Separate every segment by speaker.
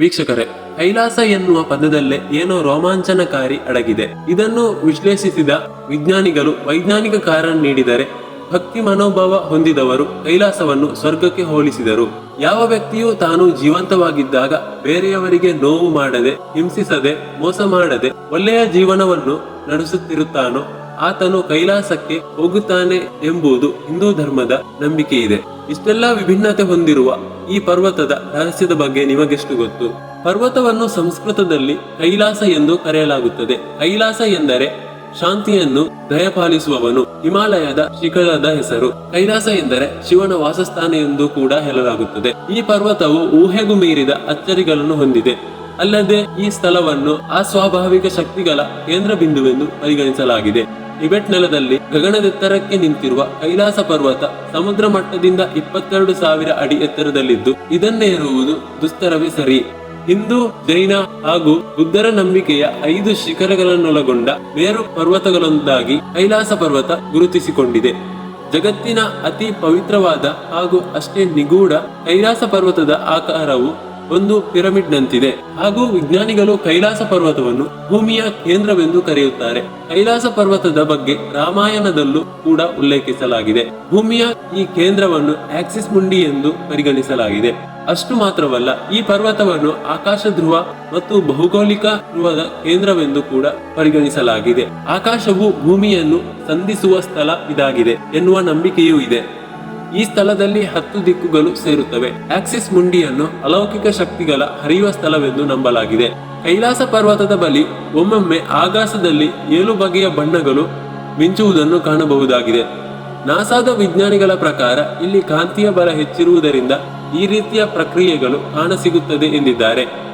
Speaker 1: ವೀಕ್ಷಕರೇ, ಕೈಲಾಸ ಎನ್ನುವ ಪದದಲ್ಲೇ ಏನೋ ರೋಮಾಂಚನಕಾರಿ ಅಡಗಿದೆ. ಇದನ್ನು ವಿಶ್ಲೇಷಿಸಿದ ವಿಜ್ಞಾನಿಗಳು ವೈಜ್ಞಾನಿಕ ಕಾರಣ ನೀಡಿದರೆ ಭಕ್ತಿ ಮನೋಭಾವ ಹೊಂದಿದವರು ಕೈಲಾಸವನ್ನು ಸ್ವರ್ಗಕ್ಕೆ ಹೋಲಿಸಿದರು. ಯಾವ ವ್ಯಕ್ತಿಯು ತಾನು ಜೀವಂತವಾಗಿದ್ದಾಗ ಬೇರೆಯವರಿಗೆ ನೋವು ಮಾಡದೆ, ಹಿಂಸಿಸದೆ, ಮೋಸ ಮಾಡದೆ ಒಳ್ಳೆಯ ಜೀವನವನ್ನು ನಡೆಸುತ್ತಿರುತ್ತಾನೋ ಆತನು ಕೈಲಾಸಕ್ಕೆ ಹೋಗುತ್ತಾನೆ ಎಂಬುದು ಹಿಂದೂ ಧರ್ಮದ ನಂಬಿಕೆ ಇದೆ ಇಷ್ಟೆಲ್ಲಾ ವಿಭಿನ್ನತೆ ಹೊಂದಿರುವ ಈ ಪರ್ವತದ ರಹಸ್ಯದ ಬಗ್ಗೆ ನಿಮಗೆಷ್ಟು ಗೊತ್ತು? ಪರ್ವತವನ್ನು ಸಂಸ್ಕೃತದಲ್ಲಿ ಕೈಲಾಸ ಎಂದು ಕರೆಯಲಾಗುತ್ತದೆ. ಕೈಲಾಸ ಎಂದರೆ ಶಾಂತಿಯನ್ನು ದಯಪಾಲಿಸುವವನು, ಹಿಮಾಲಯದ ಶಿಖರದ ಹೆಸರು. ಕೈಲಾಸ ಎಂದರೆ ಶಿವನ ವಾಸಸ್ಥಾನ ಎಂದು ಕೂಡ ಹೇಳಲಾಗುತ್ತದೆ. ಈ ಪರ್ವತವು ಊಹೆಗೂ ಮೀರಿದ ಅಚ್ಚರಿಗಳನ್ನು ಹೊಂದಿದೆ. ಅಲ್ಲದೆ ಈ ಸ್ಥಳವನ್ನು ಅಸ್ವಾಭಾವಿಕ ಶಕ್ತಿಗಳ ಕೇಂದ್ರ ಬಿಂದುವೆಂದು ಪರಿಗಣಿಸಲಾಗಿದೆ. ಟಿಬೆಟ್ ನೆಲದಲ್ಲಿ ಗಗನದೆತ್ತರಕ್ಕೆ ನಿಂತಿರುವ ಕೈಲಾಸ ಪರ್ವತ ಸಮುದ್ರ ಮಟ್ಟದಿಂದ ಇಪ್ಪತ್ತೆರಡು ಸಾವಿರ ಅಡಿ ಎತ್ತರದಲ್ಲಿದ್ದು, ಇದನ್ನೇ ಇರುವುದು ದುಸ್ತರವೇ ಸರಿ. ಹಿಂದೂ, ಜೈನ ಹಾಗೂ ಬುದ್ಧರ ನಂಬಿಕೆಯ ಐದು ಶಿಖರಗಳನ್ನೊಳಗೊಂಡ ಮೇರು ಪರ್ವತಗಳೊಂದಾಗಿ ಕೈಲಾಸ ಪರ್ವತ ಗುರುತಿಸಿಕೊಂಡಿದೆ. ಜಗತ್ತಿನ ಅತಿ ಪವಿತ್ರವಾದ ಹಾಗೂ ಅಷ್ಟೇ ನಿಗೂಢ ಕೈಲಾಸ ಪರ್ವತದ ಆಕಾರವು ಒಂದು ಪಿರಮಿಡ್ ನಂತಿದೆ ಹಾಗೂ ವಿಜ್ಞಾನಿಗಳು ಕೈಲಾಸ ಪರ್ವತವನ್ನು ಭೂಮಿಯ ಕೇಂದ್ರವೆಂದು ಕರೆಯುತ್ತಾರೆ. ಕೈಲಾಸ ಪರ್ವತದ ಬಗ್ಗೆ ರಾಮಾಯಣದಲ್ಲೂ ಕೂಡ ಉಲ್ಲೇಖಿಸಲಾಗಿದೆ. ಭೂಮಿಯ ಈ ಕೇಂದ್ರವನ್ನು ಆಕ್ಸಿಸ್ ಮುಂಡಿ ಎಂದು ಪರಿಗಣಿಸಲಾಗಿದೆ. ಅಷ್ಟು ಮಾತ್ರವಲ್ಲ, ಈ ಪರ್ವತವನ್ನು ಆಕಾಶ ಧ್ರುವ ಮತ್ತು ಭೌಗೋಳಿಕ ಧ್ರುವದ ಕೇಂದ್ರವೆಂದು ಕೂಡ ಪರಿಗಣಿಸಲಾಗಿದೆ. ಆಕಾಶವು ಭೂಮಿಯನ್ನು ಸಂಧಿಸುವ ಸ್ಥಳ ಇದಾಗಿದೆ ಎನ್ನುವ ನಂಬಿಕೆಯೂ ಇದೆ. ಈ ಸ್ಥಳದಲ್ಲಿ ಹತ್ತು ದಿಕ್ಕುಗಳು ಸೇರುತ್ತವೆ. ಆಕ್ಸಿಸ್ ಮುಂಡಿಯನ್ನು ಅಲೌಕಿಕ ಶಕ್ತಿಗಳ ಹರಿಯುವ ಸ್ಥಳವೆಂದು ನಂಬಲಾಗಿದೆ. ಕೈಲಾಸ ಪರ್ವತದ ಬಳಿ ಒಮ್ಮೊಮ್ಮೆ ಆಕಾಶದಲ್ಲಿ ಏಳು ಬಗೆಯ ಬಣ್ಣಗಳು ಮಿಂಚುವುದನ್ನು ಕಾಣಬಹುದಾಗಿದೆ. ನಾಸಾದ ವಿಜ್ಞಾನಿಗಳ ಪ್ರಕಾರ ಇಲ್ಲಿ ಕಾಂತಿಯ ಬಲ ಹೆಚ್ಚಿರುವುದರಿಂದ ಈ ರೀತಿಯ ಪ್ರಕ್ರಿಯೆಗಳು ಕಾಣಸಿಗುತ್ತದೆ ಎಂದಿದ್ದಾರೆ.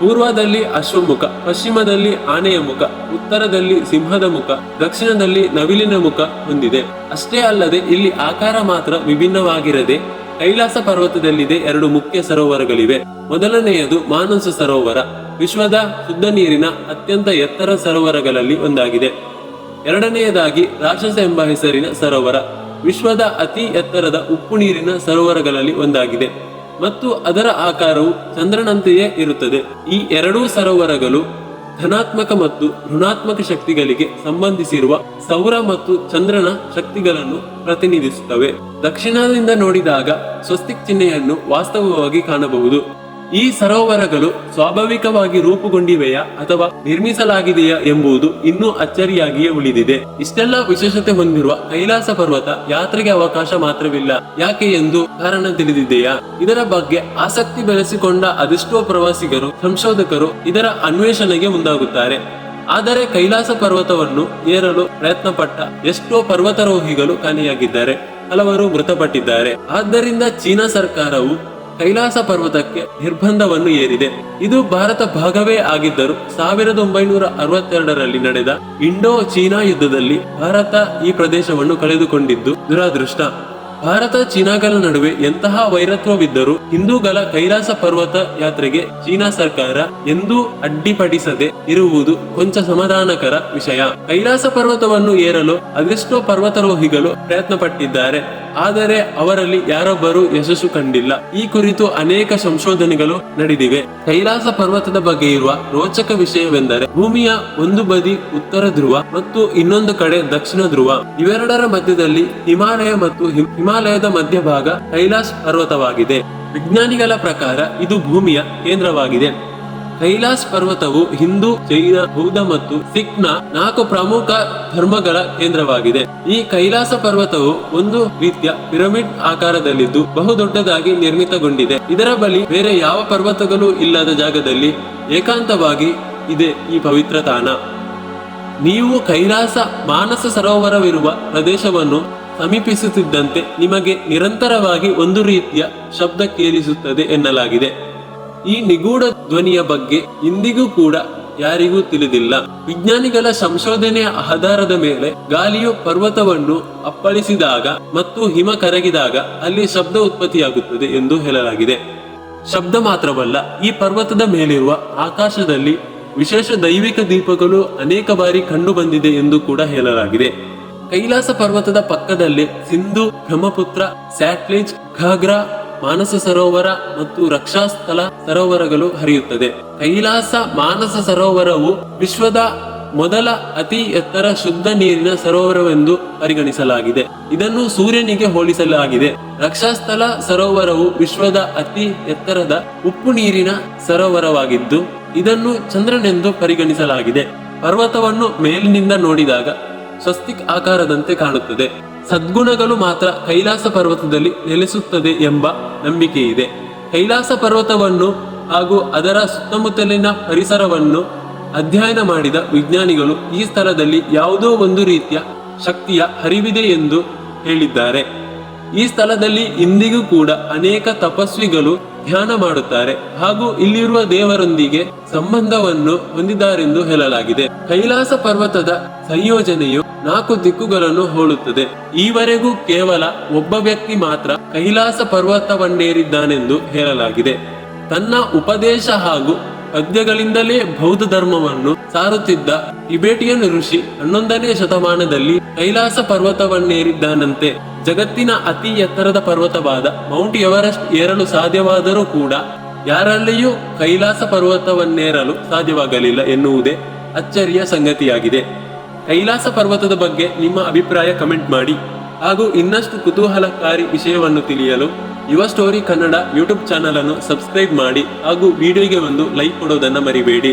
Speaker 1: ಪೂರ್ವದಲ್ಲಿ ಅಶ್ವಮುಖ ಪಶ್ಚಿಮದಲ್ಲಿ ಆನೆಯ ಮುಖ, ಉತ್ತರದಲ್ಲಿ ಸಿಂಹದ ಮುಖ, ದಕ್ಷಿಣದಲ್ಲಿ ನವಿಲಿನ ಮುಖ ಹೊಂದಿದೆ. ಅಷ್ಟೇ ಅಲ್ಲದೆ ಇಲ್ಲಿ ಆಕಾರ ಮಾತ್ರ ವಿಭಿನ್ನವಾಗಿರದೆ ಕೈಲಾಸ ಪರ್ವತದಲ್ಲಿದೆ ಎರಡು ಮುಖ್ಯ ಸರೋವರಗಳಿವೆ. ಮೊದಲನೆಯದು ಮಾನಸ ಸರೋವರ, ವಿಶ್ವದ ಶುದ್ಧ ನೀರಿನ ಅತ್ಯಂತ ಎತ್ತರ ಸರೋವರಗಳಲ್ಲಿ ಒಂದಾಗಿದೆ. ಎರಡನೆಯದಾಗಿ ರಾಕ್ಷಸ ಎಂಬ ಹೆಸರಿನ ಸರೋವರ, ವಿಶ್ವದ ಅತಿ ಎತ್ತರದ ಉಪ್ಪು ನೀರಿನ ಸರೋವರಗಳಲ್ಲಿ ಒಂದಾಗಿದೆ. ಮತ್ತು ಅದರ ಆಕಾರವು ಚಂದ್ರನಂತೆಯೇ ಇರುತ್ತದೆ. ಈ ಎರಡೂ ಸರೋವರಗಳು ಧನಾತ್ಮಕ ಮತ್ತು ಋಣಾತ್ಮಕ ಶಕ್ತಿಗಳಿಗೆ ಸಂಬಂಧಿಸಿರುವ ಸೌರ ಮತ್ತು ಚಂದ್ರನ ಶಕ್ತಿಗಳನ್ನು ಪ್ರತಿನಿಧಿಸುತ್ತವೆ. ದಕ್ಷಿಣದಿಂದ ನೋಡಿದಾಗ ಸ್ವಸ್ತಿಕ್ ಚಿಹ್ನೆಯನ್ನು ವಾಸ್ತವವಾಗಿ ಕಾಣಬಹುದು. ಈ ಸರೋವರಗಳು ಸ್ವಾಭಾವಿಕವಾಗಿ ರೂಪುಗೊಂಡಿವೆಯಾ ಅಥವಾ ನಿರ್ಮಿಸಲಾಗಿದೆಯಾ ಎಂಬುದು ಇನ್ನೂ ಅಚ್ಚರಿಯಾಗಿಯೇ ಉಳಿದಿದೆ. ಇಷ್ಟೆಲ್ಲ ವಿಶೇಷತೆ ಹೊಂದಿರುವ ಕೈಲಾಸ ಪರ್ವತ ಯಾತ್ರೆಗೆ ಅವಕಾಶ ಮಾತ್ರವಿಲ್ಲ. ಯಾಕೆ ಎಂದು ಕಾರಣ ತಿಳಿದಿದೆಯಾ? ಇದರ ಬಗ್ಗೆ ಆಸಕ್ತಿ ಬೆಳೆಸಿಕೊಂಡ ಅದೆಷ್ಟೋ ಪ್ರವಾಸಿಗರು, ಸಂಶೋಧಕರು ಇದರ ಅನ್ವೇಷಣೆಗೆ ಮುಂದಾಗುತ್ತಾರೆ. ಆದರೆ ಕೈಲಾಸ ಪರ್ವತವನ್ನು ಏರಲು ಪ್ರಯತ್ನಪಟ್ಟ ಎಷ್ಟೋ ಪರ್ವತಾರೋಹಿಗಳು ಕಾಣೆಯಾಗಿದ್ದಾರೆ. ಹಲವರು ಮೃತಪಟ್ಟಿದ್ದಾರೆ. ಆದ್ದರಿಂದ ಚೀನಾ ಸರ್ಕಾರವು ಕೈಲಾಸ ಪರ್ವತಕ್ಕೆ ನಿರ್ಬಂಧವನ್ನು ಏರಿದೆ. ಇದು ಭಾರತ ಭಾಗವೇ ಆಗಿದ್ದರೂ ಸಾವಿರದ ಒಂಬೈನೂರ ಅರವತ್ತೆರಡರಲ್ಲಿ ನಡೆದ ಇಂಡೋ ಚೀನಾ ಯುದ್ಧದಲ್ಲಿ ಭಾರತ ಈ ಪ್ರದೇಶವನ್ನು ಕಳೆದುಕೊಂಡಿದ್ದು ದುರಾದೃಷ್ಟ. ಭಾರತ ಚೀನಾಗಳ ನಡುವೆ ಎಂತಹ ವೈರತ್ವವಿದ್ದರೂ ಹಿಂದೂಗಳ ಕೈಲಾಸ ಪರ್ವತ ಯಾತ್ರೆಗೆ ಚೀನಾ ಸರ್ಕಾರ ಎಂದೂ ಅಡ್ಡಿಪಡಿಸದೆ ಇರುವುದು ಕೊಂಚ ಸಮಾಧಾನಕರ ವಿಷಯ. ಕೈಲಾಸ ಪರ್ವತವನ್ನು ಏರಲು ಅದೆಷ್ಟೋ ಪರ್ವತಾರೋಹಿಗಳು ಪ್ರಯತ್ನ ಪಟ್ಟಿದ್ದಾರೆ ಆದರೆ ಅವರಲ್ಲಿ ಯಾರೊಬ್ಬರು ಯಶಸ್ಸು ಕಂಡಿಲ್ಲ. ಈ ಕುರಿತು ಅನೇಕ ಸಂಶೋಧನೆಗಳು ನಡೆದಿವೆ. ಕೈಲಾಸ ಪರ್ವತದ ಬಗ್ಗೆ ಇರುವ ರೋಚಕ ವಿಷಯವೆಂದರೆ ಭೂಮಿಯ ಒಂದು ಬದಿ ಉತ್ತರ ಧ್ರುವ ಮತ್ತು ಇನ್ನೊಂದು ಕಡೆ ದಕ್ಷಿಣ ಧ್ರುವ. ಇವೆರಡರ ಮಧ್ಯದಲ್ಲಿ ಹಿಮಾಲಯ ಮತ್ತು ಹಿಮ್- ಹಿಮಾಲಯದ ಮಧ್ಯಭಾಗ ಕೈಲಾಸ ಪರ್ವತವಾಗಿದೆ. ವಿಜ್ಞಾನಿಗಳ ಪ್ರಕಾರ ಇದು ಭೂಮಿಯ ಕೇಂದ್ರವಾಗಿದೆ. ಕೈಲಾಸ್ ಪರ್ವತವು ಹಿಂದೂ, ಜೈನ, ಬೌದ್ಧ ಮತ್ತು ಸಿಖ್ನ ನಾಲ್ಕು ಪ್ರಮುಖ ಧರ್ಮಗಳ ಕೇಂದ್ರವಾಗಿದೆ. ಈ ಕೈಲಾಸ ಪರ್ವತವು ಒಂದು ರೀತಿಯ ಪಿರಮಿಡ್ ಆಕಾರದಲ್ಲಿದ್ದು ಬಹುದೊಡ್ಡದಾಗಿ ನಿರ್ಮಿತಗೊಂಡಿದೆ. ಇದರ ಬಳಿ ಬೇರೆ ಯಾವ ಪರ್ವತಗಳು ಇಲ್ಲದ ಜಾಗದಲ್ಲಿ ಏಕಾಂತವಾಗಿ ಇದೆ ಈ ಪವಿತ್ರ ತಾಣ ನೀವು ಕೈಲಾಸ ಮಾನಸ ಸರೋವರವಿರುವ ಪ್ರದೇಶವನ್ನು ಸಮೀಪಿಸುತ್ತಿದ್ದಂತೆ ನಿಮಗೆ ನಿರಂತರವಾಗಿ ಒಂದು ರೀತಿಯ ಶಬ್ದ ಕೇಳಿಸುತ್ತದೆ ಎನ್ನಲಾಗಿದೆ. ಈ ನಿಗೂಢ ಧ್ವನಿಯ ಬಗ್ಗೆ ಇಂದಿಗೂ ಕೂಡ ಯಾರಿಗೂ ತಿಳಿದಿಲ್ಲ. ವಿಜ್ಞಾನಿಗಳ ಸಂಶೋಧನೆಯ ಆಧಾರದ ಮೇಲೆ ಗಾಳಿಯು ಪರ್ವತವನ್ನು ಅಪ್ಪಳಿಸಿದಾಗ ಮತ್ತು ಹಿಮ ಕರಗಿದಾಗ ಅಲ್ಲಿ ಶಬ್ದ ಉತ್ಪತ್ತಿಯಾಗುತ್ತದೆ ಎಂದು ಹೇಳಲಾಗಿದೆ. ಶಬ್ದ ಮಾತ್ರವಲ್ಲ, ಈ ಪರ್ವತದ ಮೇಲಿರುವ ಆಕಾಶದಲ್ಲಿ ವಿಶೇಷ ದೈವಿಕ ದೀಪಗಳು ಅನೇಕ ಬಾರಿ ಕಂಡು ಬಂದಿದೆ ಎಂದು ಕೂಡ ಹೇಳಲಾಗಿದೆ. ಕೈಲಾಸ ಪರ್ವತದ ಪಕ್ಕದಲ್ಲಿ ಸಿಂಧು ಬ್ರಹ್ಮಪುತ್ರ ಸ್ಯಾಟ್ಲೇಜ್ ಘಾಗ್ರಾ ಮಾನಸ ಸರೋವರ ಮತ್ತು ರಕ್ಷಾಸ್ಥಲ ಸರೋವರಗಳು ಹರಿಯುತ್ತದೆ. ಕೈಲಾಸ ಮಾನಸ ಸರೋವರವು ವಿಶ್ವದ ಮೊದಲ ಅತಿ ಎತ್ತರ ಶುದ್ಧ ನೀರಿನ ಸರೋವರವೆಂದು ಪರಿಗಣಿಸಲಾಗಿದೆ. ಇದನ್ನು ಸೂರ್ಯನಿಗೆ ಹೋಲಿಸಲಾಗಿದೆ. ರಕ್ಷಾಸ್ಥಲ ಸರೋವರವು ವಿಶ್ವದ ಅತಿ ಎತ್ತರದ ಉಪ್ಪು ನೀರಿನ ಸರೋವರವಾಗಿದ್ದು, ಇದನ್ನು ಚಂದ್ರನೆಂದು ಪರಿಗಣಿಸಲಾಗಿದೆ. ಪರ್ವತವನ್ನು ಮೇಲಿನಿಂದ ನೋಡಿದಾಗ ಸ್ವಸ್ತಿಕ್ ಆಕಾರದಂತೆ ಕಾಣುತ್ತದೆ. ಸದ್ಗುಣಗಳು ಮಾತ್ರ ಕೈಲಾಸ ಪರ್ವತದಲ್ಲಿ ನೆಲೆಸುತ್ತದೆ ಎಂಬ ನಂಬಿಕೆ ಇದೆ ಕೈಲಾಸ ಪರ್ವತವನ್ನು ಹಾಗೂ ಅದರ ಸುತ್ತಮುತ್ತಲಿನ ಪರಿಸರವನ್ನು ಅಧ್ಯಯನ ಮಾಡಿದ ವಿಜ್ಞಾನಿಗಳು ಈ ಸ್ಥಳದಲ್ಲಿ ಯಾವುದೋ ಒಂದು ರೀತಿಯ ಶಕ್ತಿಯ ಹರಿವಿದೆ ಎಂದು ಹೇಳಿದ್ದಾರೆ. ಈ ಸ್ಥಳದಲ್ಲಿ ಇಂದಿಗೂ ಕೂಡ ಅನೇಕ ತಪಸ್ವಿಗಳು ಧ್ಯಾನ ಮಾಡುತ್ತಾರೆ ಹಾಗೂ ಇಲ್ಲಿರುವ ದೇವರೊಂದಿಗೆ ಸಂಬಂಧವನ್ನು ಹೊಂದಿದ್ದಾರೆಂದು ಹೇಳಲಾಗಿದೆ. ಕೈಲಾಸ ಪರ್ವತದ ಸಂಯೋಜನೆಯು ನಾಲ್ಕು ದಿಕ್ಕುಗಳನ್ನು ಹೋಲುತ್ತದೆ. ಈವರೆಗೂ ಕೇವಲ ಒಬ್ಬ ವ್ಯಕ್ತಿ ಮಾತ್ರ ಕೈಲಾಸ ಪರ್ವತವನ್ನೇರಿದ್ದಾನೆಂದು ಹೇಳಲಾಗಿದೆ. ತನ್ನ ಉಪದೇಶ ಹಾಗೂ ಪದ್ಯಗಳಿಂದಲೇ ಬೌದ್ಧ ಧರ್ಮವನ್ನು ಸಾರುತ್ತಿದ್ದ ಟಿಬೇಟಿಯನ್ ಋಷಿ ಹನ್ನೊಂದನೇ ಶತಮಾನದಲ್ಲಿ ಕೈಲಾಸ ಪರ್ವತವನ್ನೇರಿದ್ದಾನಂತೆ. ಜಗತ್ತಿನ ಅತಿ ಎತ್ತರದ ಪರ್ವತವಾದ ಮೌಂಟ್ ಎವರೆಸ್ಟ್ ಏರಲು ಸಾಧ್ಯವಾದರೂ ಕೂಡ ಯಾರಲ್ಲಿಯೂ ಕೈಲಾಸ ಪರ್ವತವನ್ನೇರಲು ಸಾಧ್ಯವಾಗಲಿಲ್ಲ ಎನ್ನುವುದೇ ಅಚ್ಚರಿಯ ಸಂಗತಿಯಾಗಿದೆ. ಕೈಲಾಸ ಪರ್ವತದ ಬಗ್ಗೆ ನಿಮ್ಮ ಅಭಿಪ್ರಾಯ ಕಮೆಂಟ್ ಮಾಡಿ. ಹಾಗೂ ಇನ್ನಷ್ಟು ಕುತೂಹಲಕಾರಿ ವಿಷಯವನ್ನು ತಿಳಿಯಲು ಯುವ ಸ್ಟೋರಿ ಕನ್ನಡ ಯೂಟ್ಯೂಬ್ ಚಾನಲನ್ನು ಸಬ್ಸ್ಕ್ರೈಬ್ ಮಾಡಿ ಹಾಗೂ ವಿಡಿಯೋಗೆ ಒಂದು ಲೈಕ್ ಕೊಡೋದನ್ನು ಮರಿಬೇಡಿ.